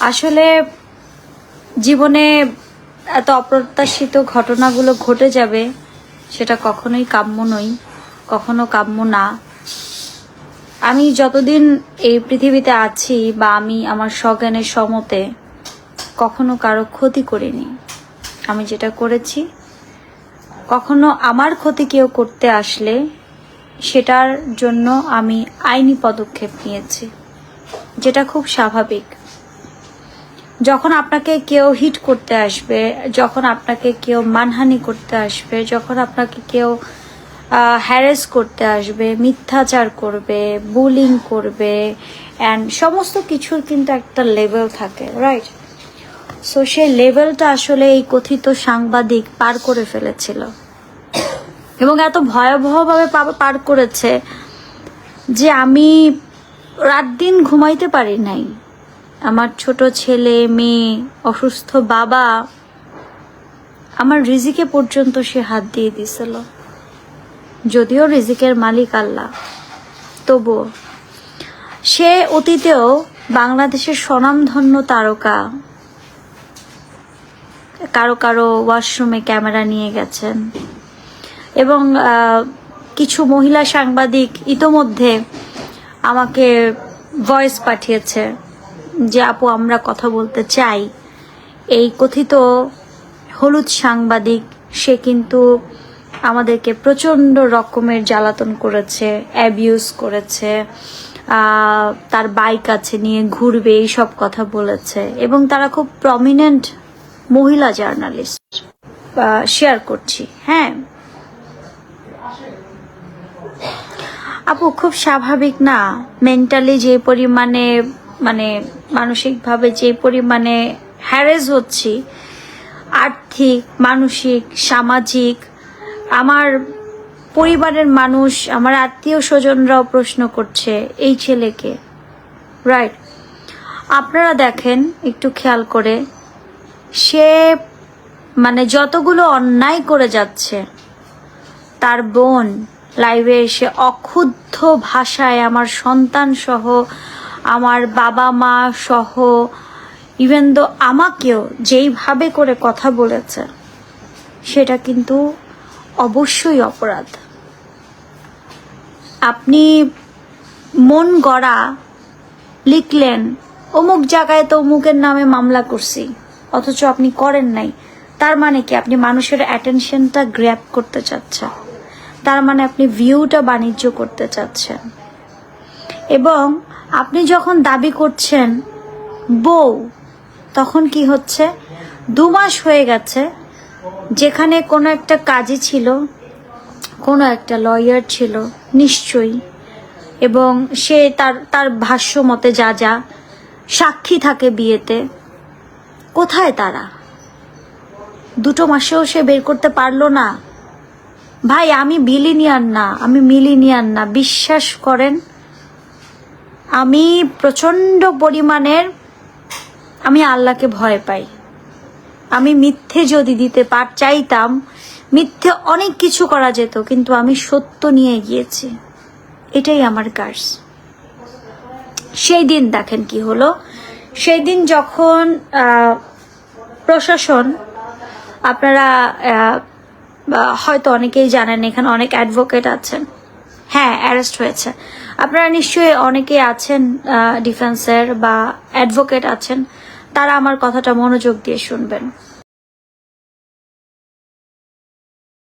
আসলে জীবনে এত অপ্রত্যাশিত ঘটনাগুলো ঘটে যাবে, সেটা কখনোই কাম্য নই, কখনো কাম্য না। আমি যতদিন এই পৃথিবীতে আছি বা আমি আমার সজ্ঞানের সমতে, কখনো কারও ক্ষতি করিনি। আমি যেটা করেছি, কখনো আমার ক্ষতি কেউ করতে আসলে, সেটার জন্য আমি আইনি পদক্ষেপ নিয়েছি, যেটা খুব স্বাভাবিক। যখন আপনাকে কেউ হিট করতে আসবে, যখন আপনাকে কেউ মানহানি করতে আসবে, যখন আপনাকে কেউ হ্যারেস করতে আসবে, মিথ্যাচার করবে বুলিং করবে অ্যান্ড সমস্ত কিছুর কিন্তু একটা লেভেল থাকে রাইট সো সেই লেভেলটা আসলে এই কথিত সাংবাদিক পার করে ফেলেছিল। এবং এত ভয়াবহভাবে পার করেছে যে আমি রাত দিন ঘুমাইতে পারি নাই। আমার ছোট ছেলে, মেয়ে, অসুস্থ বাবা, আমার রিজিকে পর্যন্ত সে হাত দিয়ে দিছিল। যদিও রিজিকের মালিক আল্লাহ, তবুও সে অতীতেও বাংলাদেশের স্বনামধন্য তারকা, কারও কারও ওয়াশরুমে ক্যামেরা নিয়ে গেছেন এবং কিছু মহিলা সাংবাদিক ইতোমধ্যে আমাকে ভয়েস পাঠিয়েছে। যে আপু, আমরা কথা বলতে চাই। এই কথিত হলুদ সাংবাদিক, সে কিন্তু আমাদেরকে প্রচণ্ড রকমের জ্বালাতন করেছে অ্যাবিউজ করেছে তার বাইক আছে নিয়ে ঘুরবে এইসব কথা বলেছে। এবং তারা খুব প্রমিনেন্ট মহিলা জার্নালিস্ট শেয়ার করছি হ্যাঁ। আপু, খুব স্বাভাবিক না? মেন্টালি যে পরিমাণে মানে মানসিকভাবে যে পরিমাণে হ্যারেস হচ্ছি, আর্থিক, মানসিক, সামাজিক, আমার পরিবারের মানুষ, আমার আত্মীয় স্বজনরাও প্রশ্ন করছে, এই ছেলেকে? রাইট আপনারা দেখেন, একটু খেয়াল করে, সে মানে যতগুলো অন্যায় করে যাচ্ছে, তার বোন লাইভে এসে অক্ষুদ্ধ ভাষায় আমার সন্তান সহ আমার বাবা, মা সহ ইভেন দো আমাকেও যেইভাবে করে কথা বলেছে, সেটা কিন্তু অবশ্যই অপরাধ। আপনি মন গড়া লিখলেন, অমুক জায়গায় তো অমুকের নামে মামলা করছি, অথচ আপনি করেন নাই। তার মানে কি? আপনি মানুষের অ্যাটেনশনটা গ্র্যাপ করতে চাচ্ছেন। তার মানে আপনি ভিউটা বাণিজ্য করতে চাচ্ছেন। এবং আপনি যখন দাবি করছেন বউ, তখন কি হচ্ছে? দু মাস হয়ে গেছে, যেখানে কোনো একটা কাজে ছিল, কোনো একটা লয়ার ছিল, নিশ্চয়ই। এবং সে তার তার ভাষ্য মতে যা যা সাক্ষী থাকে বিয়েতে, কোথায় তারা? দুটো মাসেও সে বের করতে পারল না। ভাই, আমি বিলিনিয়ার না, আমি মিলিনিয়ার না, বিশ্বাস করেন? আমি প্রচণ্ড পরিমাণের, আমি আল্লাহকে ভয় পাই। আমি মিথ্যে যদি দিতে পার, চাইতাম, মিথ্যে অনেক কিছু করা যেত, কিন্তু আমি সত্য নিয়ে গিয়েছি। এটাই আমার কাজ। সেই দিন দেখেন কি হলো। সেই দিন যখন প্রশাসন, আপনারা হয়তো অনেকেই জানেন, এখানে অনেক অ্যাডভোকেট আছেন। হ্যাঁ অ্যারেস্ট হয়েছে। আপনারা নিশ্চয়ই অনেকে আছেন ডিফেন্সের বা অ্যাডভোকেট আছেন, তারা আমার কথাটা মনোযোগ দিয়ে শুনবেন।